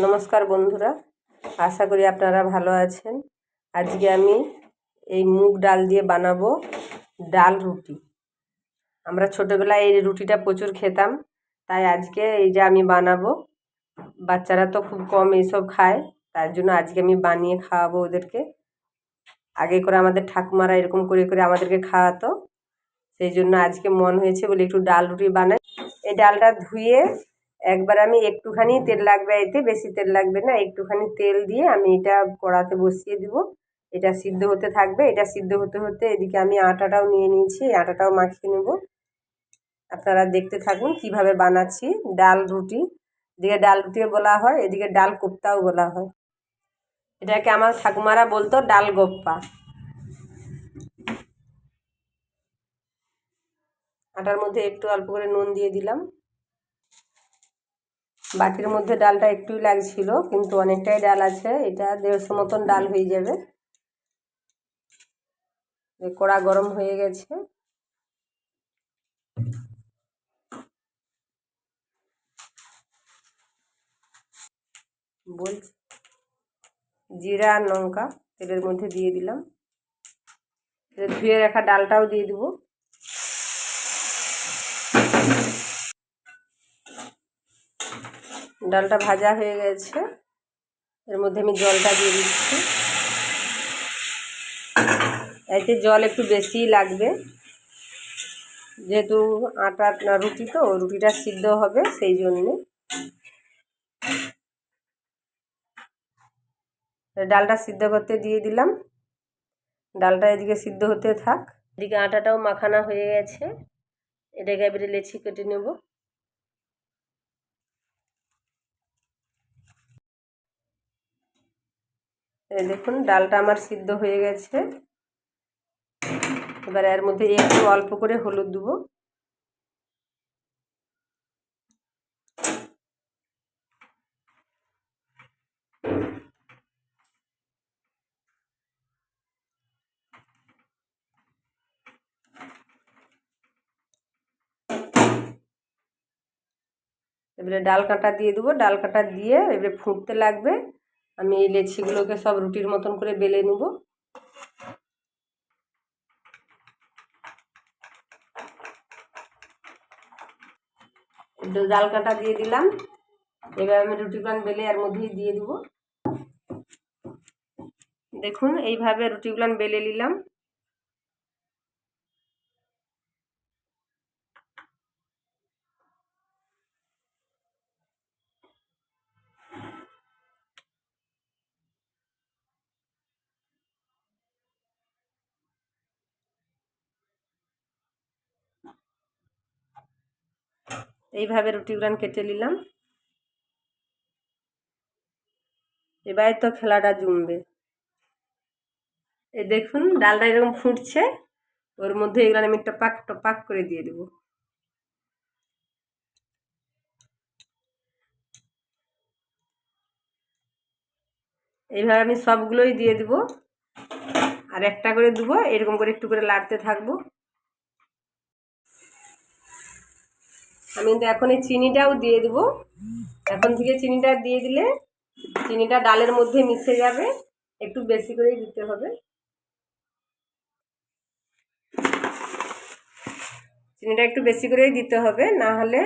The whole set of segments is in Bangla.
নমস্কার বন্ধুরা, আশা করি আপনারা ভালো আছেন। আজকে আমি এই মুগ ডাল দিয়ে বানাবো ডাল রুটি। আমরা ছোটোবেলায় এই রুটিটা প্রচুর খেতাম, তাই আজকে এই যে আমি বানাবো, বাচ্চারা তো খুব কম এইসব খায়, তার জন্য আজকে আমি বানিয়ে খাওয়াবো ওদেরকে। আগে করে আমাদের ঠাকুমারা এরকম করে করে আমাদেরকে খাওয়াতো, সেই জন্য আজকে মন হয়েছে বলে একটু ডাল রুটি বানাই। এই ডালটা ধুয়ে একবার আমি একটুখানি তেল লাগবে এতে, বেশি তেল লাগবে না, একটুখানি তেল দিয়ে আমি এটা কড়াতে বসিয়ে দিব। এটা সিদ্ধ হতে থাকবে। এটা সিদ্ধ হতে হতে এদিকে আমি আটাটাও নিয়ে নিয়েছি আটাটাও মাখিয়ে নেব। আপনারা দেখতে থাকুন কীভাবে বানাচ্ছি। ডাল রুটি, এদিকে ডাল রুটিও বলা হয়, এদিকে ডাল কোপ্তাও বলা হয়। এটাকে আমার ঠাকুমারা বলতো ডাল গোপ্পা। আটার মধ্যে একটু অল্প করে নুন দিয়ে দিলাম। বাটির মধ্যে ডালটা একটুই লাগছিল, কিন্তু অনেকটাই ডাল আছে। এটা দেড়শো মতন ডাল হয়ে যাবে। কড়া গরম হয়ে গেছে। বলছি, জিরা আর লঙ্কা তেলের মধ্যে দিয়ে দিলাম। ধুয়ে রাখা ডালটাও দিয়ে দেবো। ডালটা ভাজা হয়ে গেছে। এর মধ্যে আমি জলটা দিয়ে দিচ্ছি। এতে জল একটু বেশিই লাগবে। যেহেতু আটা রুটি তো, রুটিটা সিদ্ধ হবে সেই জন্যে। ডালটা সিদ্ধ করতে দিয়ে দিলাম। ডালটা এদিকে সিদ্ধ হতে থাক। এদিকে আটাটাও মাখানা হয়ে গেছে। এটাকে এবারে লেচি কেটে নেব। দেখুন, ডালটা আমার সিদ্ধ হয়ে গেছে। এবার এর মধ্যে একটু অল্প করে হলুদ দেবো। এবারে ডাল কাঁটা দিয়ে দেবো। ডাল কাঁটা দিয়ে এবারে ফুটতে লাগবে। আমি এই লেচিগুলোকে সব রুটির মতন করে বেলে নেব। ডাল কাটা দিয়ে দিলাম। এবার আমি রুটি পান বেলে এর মধ্যেই দিয়ে দেবো। দেখুন, এইভাবে রুটিগুলান বেলে নিলাম। এইভাবে রুটিগুলান কেটে নিলাম। এবার তো খেলাটা জমবে। এই দেখুন, ডালটা এরকম ফুটছে, ওর মধ্যে এগুলো আমি টপাক টপাক করে দিয়ে দেবো। এইভাবে আমি সবগুলোই দিয়ে দেবো। আর একটা করে দেবো, এরকম করে একটু করে লাড়তে থাকব। আমি কিন্তু এখন এই চিনিটাও দিয়ে দেবো। এখন থেকে চিনিটা দিয়ে দিলে চিনিটা ডালের মধ্যে মিশে যাবে। একটু বেশি করেই দিতে হবে। চিনিটা একটু বেশি করেই দিতে হবে, না হলে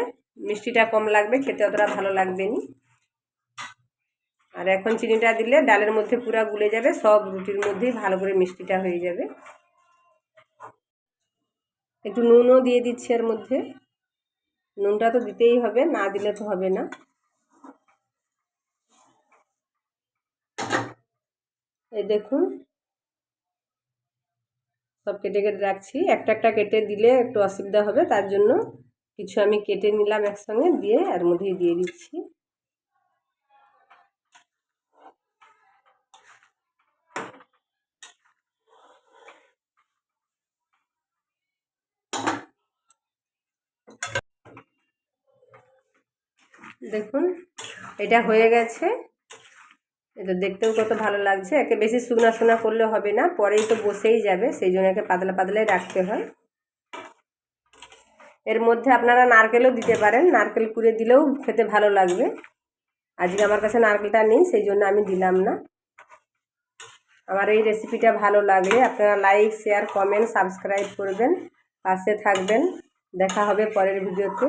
মিষ্টিটা কম লাগবে, খেতে অতটা ভালো লাগবে নি আর এখন চিনিটা দিলে ডালের মধ্যে পুরো গুলে যাবে, সব রুটির মধ্যেই ভালো করে মিষ্টিটা হয়ে যাবে। একটু নুনও দিয়ে দিচ্ছি এর মধ্যে। নুনটা তো দিতেই হবে, না দিলে তো হবে না। এই দেখুন, সব কেটে কেটে রাখছি। একটা একটা কেটে দিলে একটু অসুবিধা হবে, তার জন্য কিছু আমি কেটে নিলাম একসঙ্গে, দিয়ে এর মধ্যেই দিয়ে দিচ্ছি। দেখুন, এটা হয়ে গেছে। এটা দেখতেও কত ভালো লাগছে। একে বেশি শুকনা শুকনা করলে হবে না, পরেই তো বসেই যাবে, সেই জন্য একে পাতলা পাতলাই রাখতে হয়। এর মধ্যে আপনারা নারকেলও দিতে পারেন, নারকেল কুড়ে দিলেও খেতে ভালো লাগবে। আজকে আমার কাছে নারকেলটা নেই, সেই জন্য আমি দিলাম না। আমার এই রেসিপিটা ভালো লাগলে আপনারা লাইক, শেয়ার, কমেন্ট, সাবস্ক্রাইব করবেন, পাশে থাকবেন। দেখা হবে পরের ভিডিওতে।